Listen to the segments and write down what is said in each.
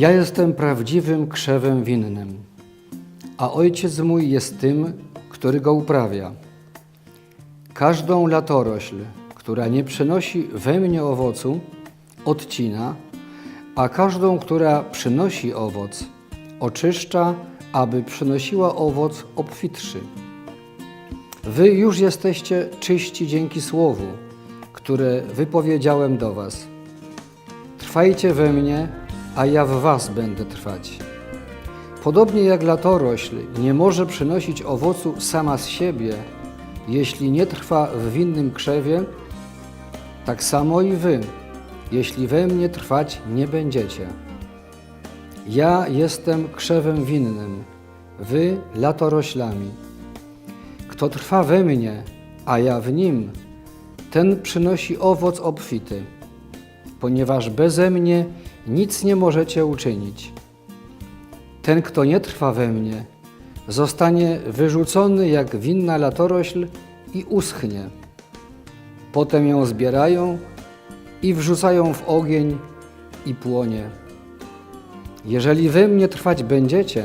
Ja jestem prawdziwym krzewem winnym, a ojciec mój jest tym, który go uprawia. Każdą latorośl, która nie przynosi we mnie owocu, odcina, a każdą, która przynosi owoc, oczyszcza, aby przynosiła owoc obfitszy. Wy już jesteście czyści dzięki słowu, które wypowiedziałem do Was. Trwajcie we mnie, a ja w Was będę trwać. Podobnie jak latorośl nie może przynosić owocu sama z siebie, jeśli nie trwa w winnym krzewie, tak samo i Wy, jeśli we mnie trwać nie będziecie. Ja jestem krzewem winnym, Wy latoroślami. Kto trwa we mnie, a ja w nim, ten przynosi owoc obfity, ponieważ beze mnie nic nie możecie uczynić. Ten, kto nie trwa we mnie, zostanie wyrzucony jak winna latorośl i uschnie. Potem ją zbierają i wrzucają w ogień i płonie. Jeżeli we mnie trwać będziecie,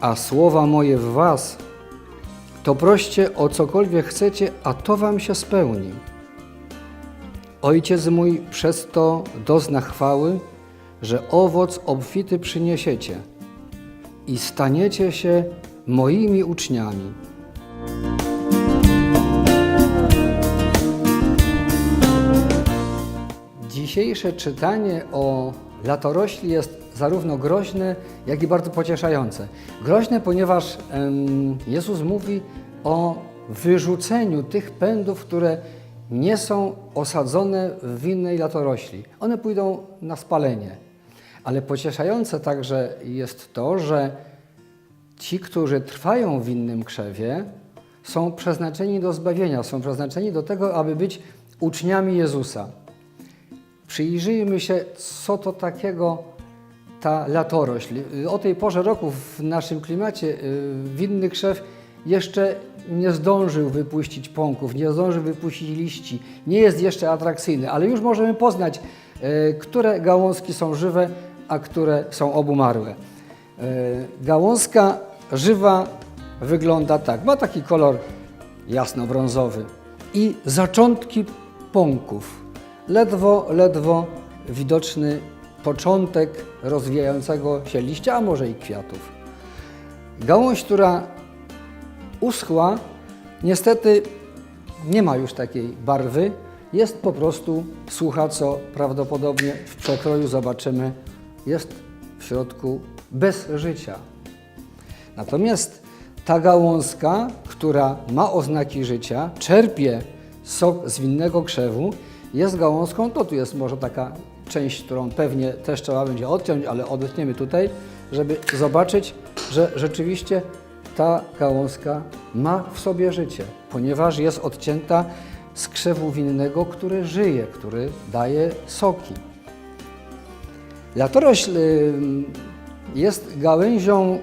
a słowa moje w was, to proście o cokolwiek chcecie, a to wam się spełni. Ojciec mój przez to dozna chwały, że owoc obfity przyniesiecie i staniecie się moimi uczniami. Dzisiejsze czytanie o latorośli jest zarówno groźne, jak i bardzo pocieszające. Groźne, ponieważ Jezus mówi o wyrzuceniu tych pędów, które nie są osadzone w winnej latorośli. One pójdą na spalenie. Ale pocieszające także jest to, że ci, którzy trwają w innym krzewie, są przeznaczeni do zbawienia, są przeznaczeni do tego, aby być uczniami Jezusa. Przyjrzyjmy się, co to takiego ta latorośl. O tej porze roku w naszym klimacie y, winny krzew jeszcze nie zdążył wypuścić pąków, nie zdążył wypuścić liści, nie jest jeszcze atrakcyjny, ale już możemy poznać, y, które gałązki są żywe, a które są obumarłe. Y, Gałązka żywa wygląda tak, ma taki kolor jasno-brązowy i zaczątki pąków. Ledwo, ledwo widoczny początek rozwijającego się liścia, a może i kwiatów. Gałąź, która uschła, niestety nie ma już takiej barwy, jest po prostu sucha, co prawdopodobnie w przekroju zobaczymy, jest w środku bez życia. Natomiast ta gałązka, która ma oznaki życia, czerpie sok z winnego krzewu, jest gałązką, to tu jest może taka część, którą pewnie też trzeba będzie odciąć, ale odetniemy tutaj, żeby zobaczyć, że rzeczywiście ta gałązka ma w sobie życie, ponieważ jest odcięta z krzewu winnego, który żyje, który daje soki. Latorośl y, jest gałęzią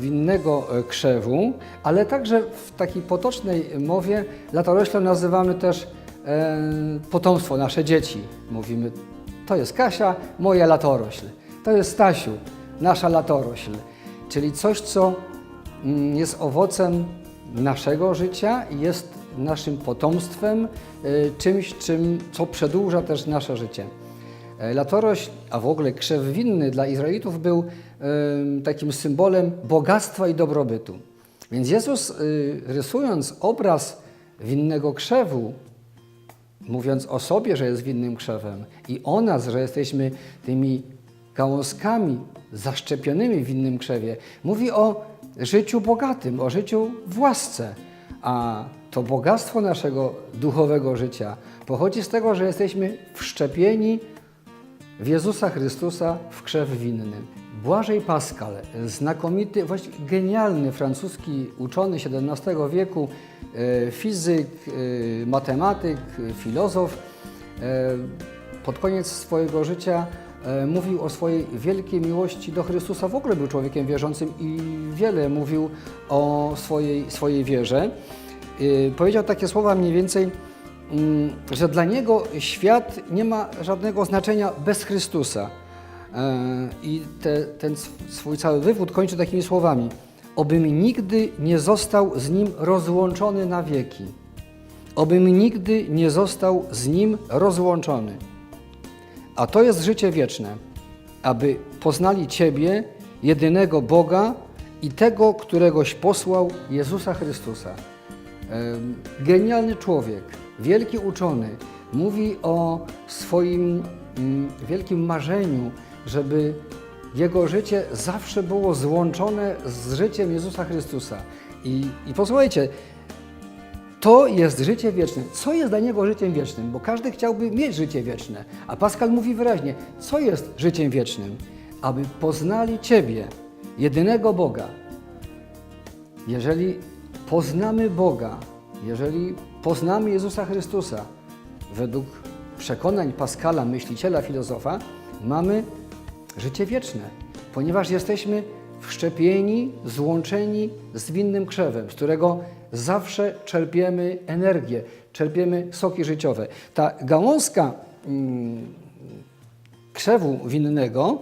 winnego e, krzewu, ale także w takiej potocznej mowie latoroślą nazywamy też e, potomstwo, nasze dzieci. Mówimy, to jest Kasia, moja latorośl. To jest Stasiu, nasza latorośl. Czyli coś, co mm, jest owocem naszego życia jest naszym potomstwem, e, czymś, czym, co przedłuża też nasze życie. E, Latorośl, a w ogóle krzew winny dla Izraelitów był takim symbolem bogactwa i dobrobytu. Więc Jezus, y, rysując obraz winnego krzewu, mówiąc o sobie, że jest winnym krzewem i o nas, że jesteśmy tymi gałązkami zaszczepionymi w winnym krzewie, mówi o życiu bogatym, o życiu w łasce. A to bogactwo naszego duchowego życia pochodzi z tego, że jesteśmy wszczepieni w Jezusa Chrystusa w krzew winny. Błażej Pascal, znakomity, właściwie genialny francuski uczony XVII wieku, e, fizyk, e, matematyk, filozof, e, pod koniec swojego życia mówił o swojej wielkiej miłości do Chrystusa. W ogóle był człowiekiem wierzącym i wiele mówił o swojej, swojej wierze. Powiedział takie słowa mniej więcej, że dla niego świat nie ma żadnego znaczenia bez Chrystusa. E, I te, ten sw- swój cały wywód kończy takimi słowami: Obym nigdy nie został z nim rozłączony na wieki. Obym nigdy nie został z nim rozłączony. A to jest życie wieczne, aby poznali Ciebie, jedynego Boga i tego, któregoś posłał Jezusa Chrystusa. Em, Genialny człowiek, wielki uczony, mówi o swoim mm, wielkim marzeniu, żeby jego życie zawsze było złączone z życiem Jezusa Chrystusa. I, i posłuchajcie, to jest życie wieczne. Co jest dla niego życiem wiecznym? Bo każdy chciałby mieć życie wieczne. A Pascal mówi wyraźnie, co jest życiem wiecznym? Aby poznali Ciebie, jedynego Boga. Jeżeli poznamy Boga, jeżeli poznamy Jezusa Chrystusa, według przekonań Pascala, myśliciela, filozofa, mamy życie wieczne, ponieważ jesteśmy wszczepieni, złączeni z winnym krzewem, z którego zawsze czerpiemy energię, czerpiemy soki życiowe. Ta gałązka mm, krzewu winnego,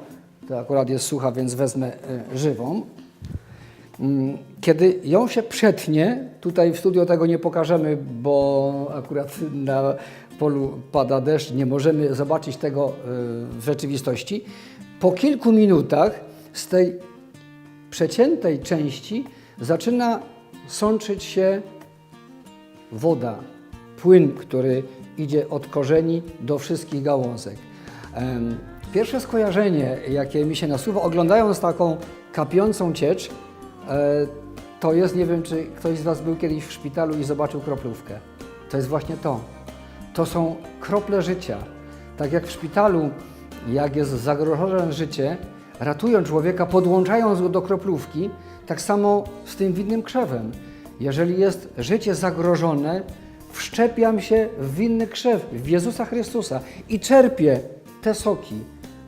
to akurat jest sucha, więc wezmę e, żywą, Kiedy ją się przetnie, tutaj w studio tego nie pokażemy, bo akurat na polu pada deszcz, nie możemy zobaczyć tego y, w rzeczywistości. Po kilku minutach z tej przeciętej części zaczyna sączyć się woda, płyn, który idzie od korzeni do wszystkich gałązek. Pierwsze skojarzenie, jakie mi się nasuwa, oglądając taką kapiącą ciecz, e, to jest, nie wiem, czy ktoś z Was był kiedyś w szpitalu i zobaczył kroplówkę. To jest właśnie to. To są krople życia. Tak jak w szpitalu, jak jest zagrożone życie, ratują człowieka, podłączając go do kroplówki, tak samo z tym winnym krzewem. Jeżeli jest życie zagrożone, wszczepiam się w winny krzew, w Jezusa Chrystusa i czerpię te soki.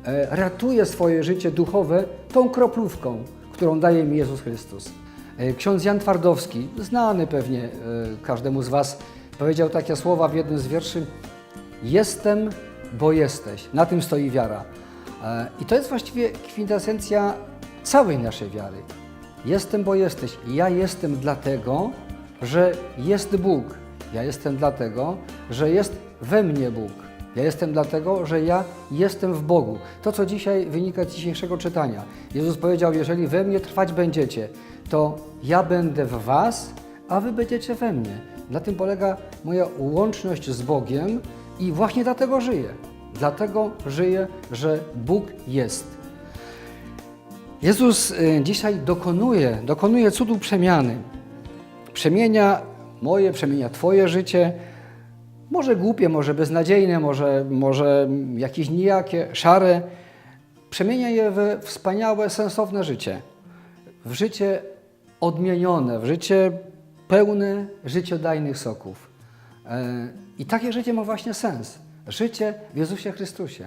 E, Ratuję swoje życie duchowe tą kroplówką, którą daje mi Jezus Chrystus. E, Ksiądz Jan Twardowski, znany pewnie e, każdemu z Was, powiedział takie słowa w jednym z wierszy: Jestem, bo jesteś. Na tym stoi wiara. E, I to jest właściwie kwintesencja całej naszej wiary. Jestem, bo jesteś. Ja jestem dlatego, że jest Bóg. Ja jestem dlatego, że jest we mnie Bóg. Ja jestem dlatego, że ja jestem w Bogu. To, co dzisiaj wynika z dzisiejszego czytania. Jezus powiedział: Jeżeli we mnie trwać będziecie, to ja będę w Was, a Wy będziecie we mnie. Na tym polega moja łączność z Bogiem i właśnie dlatego żyję. Dlatego żyję, że Bóg jest. Jezus y, dzisiaj dokonuje, dokonuje cudu przemiany. Przemienia moje, przemienia Twoje życie. Może głupie, może beznadziejne, może, może jakieś nijakie, szare. Przemienia je we wspaniałe, sensowne życie. W życie odmienione, w życie pełne życiodajnych soków. E, I takie życie ma właśnie sens. Życie w Jezusie Chrystusie.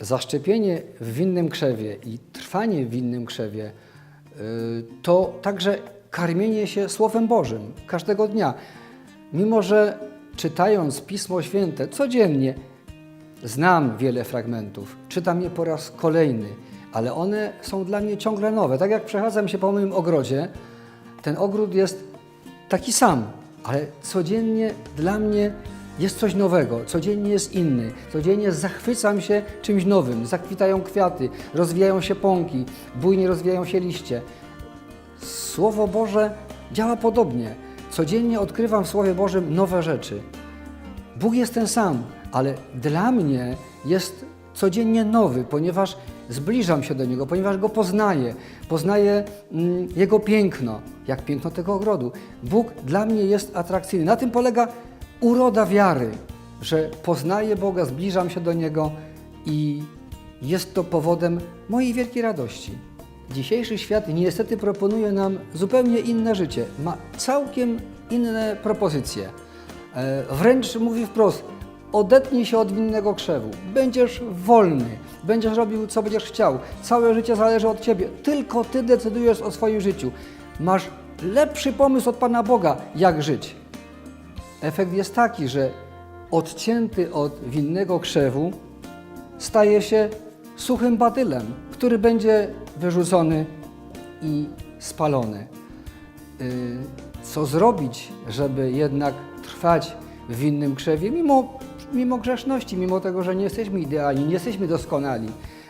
Zaszczepienie w winnym krzewie i trwanie w winnym krzewie y, to także karmienie się Słowem Bożym każdego dnia. Mimo, że czytając Pismo Święte codziennie, znam wiele fragmentów, czytam je po raz kolejny, ale one są dla mnie ciągle nowe. Tak jak przechadzam się po moim ogrodzie, ten ogród jest taki sam, ale codziennie dla mnie jest coś nowego, codziennie jest inny, codziennie zachwycam się czymś nowym. Zakwitają kwiaty, rozwijają się pąki, bujnie rozwijają się liście. Słowo Boże działa podobnie. Codziennie odkrywam w Słowie Bożym nowe rzeczy. Bóg jest ten sam, ale dla mnie jest codziennie nowy, ponieważ zbliżam się do Niego, ponieważ Go poznaję. Poznaję mm, Jego piękno, jak piękno tego ogrodu. Bóg dla mnie jest atrakcyjny. Na tym polega uroda wiary, że poznaję Boga, zbliżam się do Niego i jest to powodem mojej wielkiej radości. Dzisiejszy świat niestety proponuje nam zupełnie inne życie. Ma całkiem inne propozycje. E, Wręcz mówi wprost, odetnij się od winnego krzewu. Będziesz wolny, będziesz robił, co będziesz chciał. Całe życie zależy od Ciebie. Tylko Ty decydujesz o swoim życiu. Masz lepszy pomysł od Pana Boga, jak żyć. Efekt jest taki, że odcięty od winnego krzewu staje się suchym badylem, który będzie wyrzucony i spalony. Y, Co zrobić, żeby jednak trwać w innym krzewie, mimo, mimo grzeszności, mimo tego, że nie jesteśmy idealni, nie jesteśmy doskonali,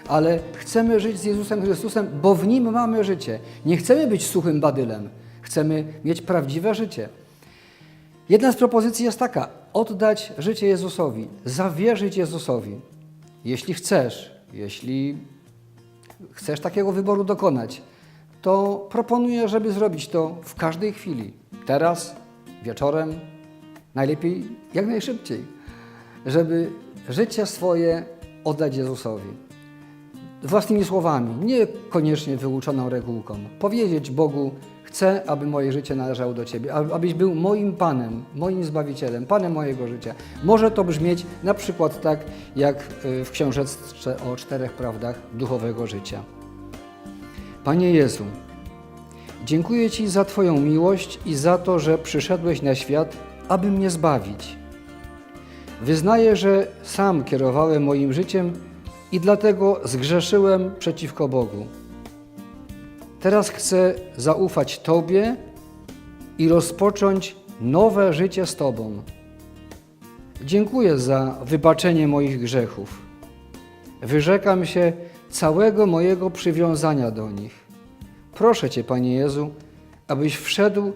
ale chcemy żyć z Jezusem Chrystusem, bo w Nim mamy życie. Nie chcemy być suchym badylem, chcemy mieć prawdziwe życie. Jedna z propozycji jest taka: oddać życie Jezusowi, zawierzyć Jezusowi. Jeśli chcesz, jeśli chcesz takiego wyboru dokonać, to proponuję, żeby zrobić to w każdej chwili. Teraz, wieczorem, najlepiej jak najszybciej, żeby życie swoje oddać Jezusowi. Własnymi słowami, niekoniecznie wyuczoną regułką. Powiedzieć Bogu, chcę, aby moje życie należało do Ciebie, aby- abyś był moim Panem, moim Zbawicielem, Panem mojego życia. Może to brzmieć na przykład tak, jak y, w książeczce o czterech prawdach duchowego życia. Panie Jezu, dziękuję Ci za Twoją miłość i za to, że przyszedłeś na świat, aby mnie zbawić. Wyznaję, że sam kierowałem moim życiem i dlatego zgrzeszyłem przeciwko Bogu. Teraz chcę zaufać Tobie i rozpocząć nowe życie z Tobą. Dziękuję za wybaczenie moich grzechów. Wyrzekam się całego mojego przywiązania do nich. Proszę Cię, Panie Jezu, abyś wszedł